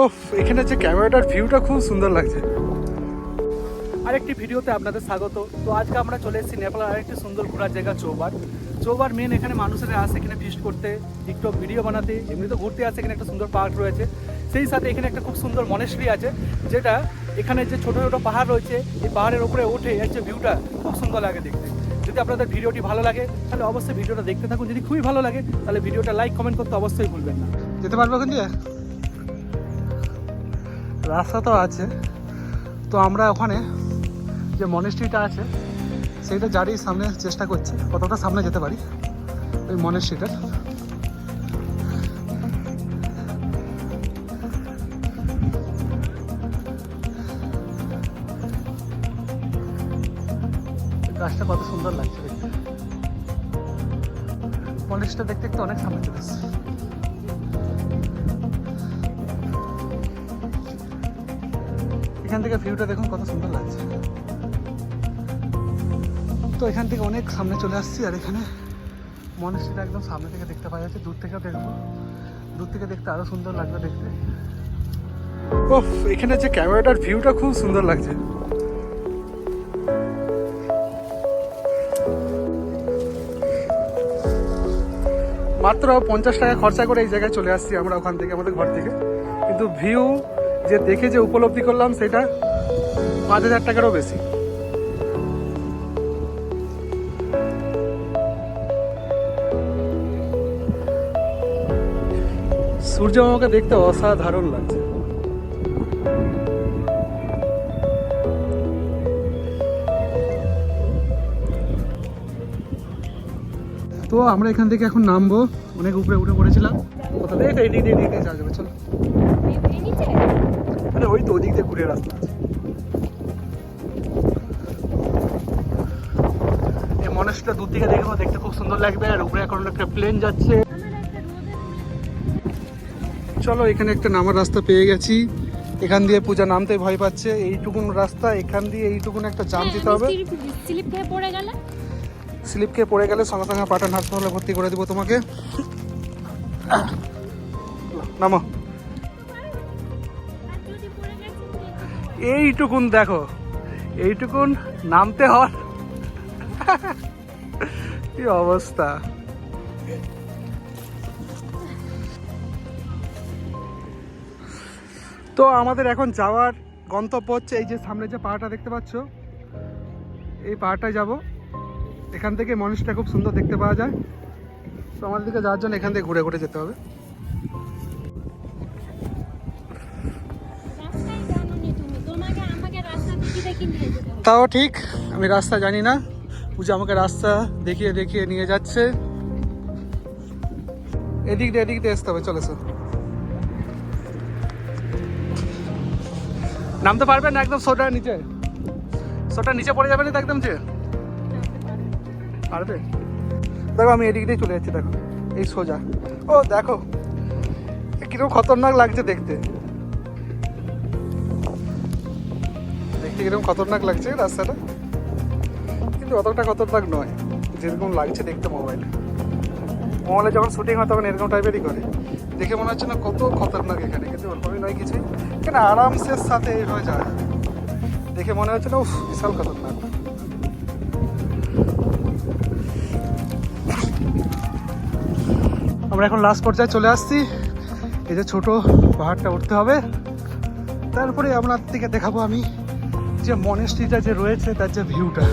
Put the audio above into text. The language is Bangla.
ওফ এখানে যে ক্যামেরাটার ভিউটা খুব সুন্দর লাগছে। আরেকটি ভিডিওতে আপনাদের স্বাগত। তো আজকে আমরা চলে এসেছি নেপালের আরেকটি সুন্দর ঘোরার জায়গা চৌবার। চৌবার মেন এখানে মানুষেরা আসে এখানে ফিস্ট করতে টিকটক ভিডিও বানাতে এমনি তো ঘুরতে আসে এখানে একটা সুন্দর পার্ক রয়েছে। সেই সাথে এখানে একটা খুব সুন্দর মনেশ্রী আছে যেটা এখানে যে ছোটো ছোটো পাহাড় রয়েছে এই পাহাড়ের উপরে উঠে এর যে ভিউটা খুব সুন্দর লাগে দেখতে। যদি আপনাদের ভিডিওটি ভালো লাগে তাহলে অবশ্যই ভিডিওটা দেখতে থাকুন। যদি খুবই ভালো লাগে তাহলে ভিডিওটা লাইক কমেন্ট করতে অবশ্যই ভুলবেন না। যেতে পারব দিয়ে? রাস্তা তো আছে। তো আমরা ওখানে যে মনেস্ট্রিটা আছে, সেইটা জারির সামনে চেষ্টা করছি। কতটা সামনে যেতে পারি ওই মনেস্ট্রিটার গাছটা কত সুন্দর লাগছে দেখতে। মনেস্ট্রিটা দেখতে দেখতে অনেক সামনে চলে এখান থেকে ভিউটা দেখুন, কত সুন্দর লাগছে। তো এখান থেকে অনেক সামনে চলে আসছি, আর এখানে মনেস্ট্রিটা একদম সামনে থেকে দেখতে পাওয়া যাচ্ছে, দূর থেকেও দেখব। দূর থেকে দেখতে আরও সুন্দর লাগবে দেখতে। ওফ এখানে যে ক্যামেরাটার ভিউটা খুব সুন্দর লাগছে। মাত্র পঞ্চাশ টাকা খরচা করে এই জায়গায় চলে আসছি আমরা ওখান থেকে, আমাদের ঘর থেকে। কিন্তু ভিউ যে দেখে যে উপলব্ধি করলাম, সেটা পাঁচ হাজার টাকারও বেশি। সূর্য আমাকে দেখতে অসাধারণ লাগছে। তো আমরা এখান থেকে এখন নামবো। অনেক উপরে উঠে পড়েছিলাম। কোথা থেকে এই দিক দিয়ে দিক দিয়ে যাওয়া যাবে চলো। আরে ওই তো ওদিক দিয়ে ঘুরে রাস্তা আছে। এই মনেস্টটা দূর থেকে দেখব দেখতে খুব সুন্দর লাগবে। আর উপরে এখন একটা প্লেন যাচ্ছে। চলো এখানে একটা নামার রাস্তা পেয়ে গেছি। এখান দিয়ে পূজা নামতে ভয় পাচ্ছে। এইটুকুন রাস্তা এখান দিয়ে এইটুকুন একটা জাম দিতে হবে। স্লিপ খেয়ে পড়ে গেলে। স্লিপ খেয়ে পড়ে গেলে সঙ্গে সঙ্গে পাঠান হাসপাতালে ভর্তি করে দিব তোমাকে। নামো। এইটুকুন দেখো। এইটুকুন নামতে হর কি অবস্থা? তো আমাদের এখন যাওয়ার গন্তব্য হচ্ছে এই যে সামনে যে পাহাড়টা দেখতে পাচ্ছ, এই পাহাড়টায় যাব। এখান থেকে মানুষটা খুব সুন্দর দেখতে পাওয়া যায়। তো আমাদের দিকে যাওয়ার জন্য এখান থেকে ঘুরে ঘুরে যেতে হবে। তাও ঠিক আমি রাস্তা জানি না। পূজা আমাকে রাস্তা দেখিয়ে দেখিয়ে নিয়ে যাচ্ছে। এদিক দিয়ে এদিক দিয়ে আসতে হবে চলে স্যার নামতে পারবেন না একদম সোটা নিচে। সোটা নিচে পড়ে যাবে না তো একদম যে? পারবে দেখো, আমি এদিক দিয়ে চলে যাচ্ছি, দেখো। এই সোজা। ও, দেখো। কীরকম খতরনাক লাগছে দেখতে। দেখতে কীরকম খতরনাক লাগছে রাস্তাটা। কিন্তু অতটা খতরনাক নয়, যেরকম লাগছে দেখতে মোবাইলে মোবাইলে যখন শুটিং হয়, তখন এরকম টাইপেরই করে। দেখে মনে হচ্ছে না কত খতরনাক এখানে, কিন্তু ওরকমই নয় কিছুই। এখানে আরামসে সাথে এইভাবে যাওয়া যাবে। দেখে মনে হচ্ছে না বিশাল খতরনাক। আমরা এখন লাস্ট পর্যায়ে চলে আসছি। এই যে ছোট পাহাড়টা উঠতে হবে। তারপরে আপনার থেকে দেখাবো আমি যে মনেস্ট্রিটা যে রয়েছে, তার যে ভিউটা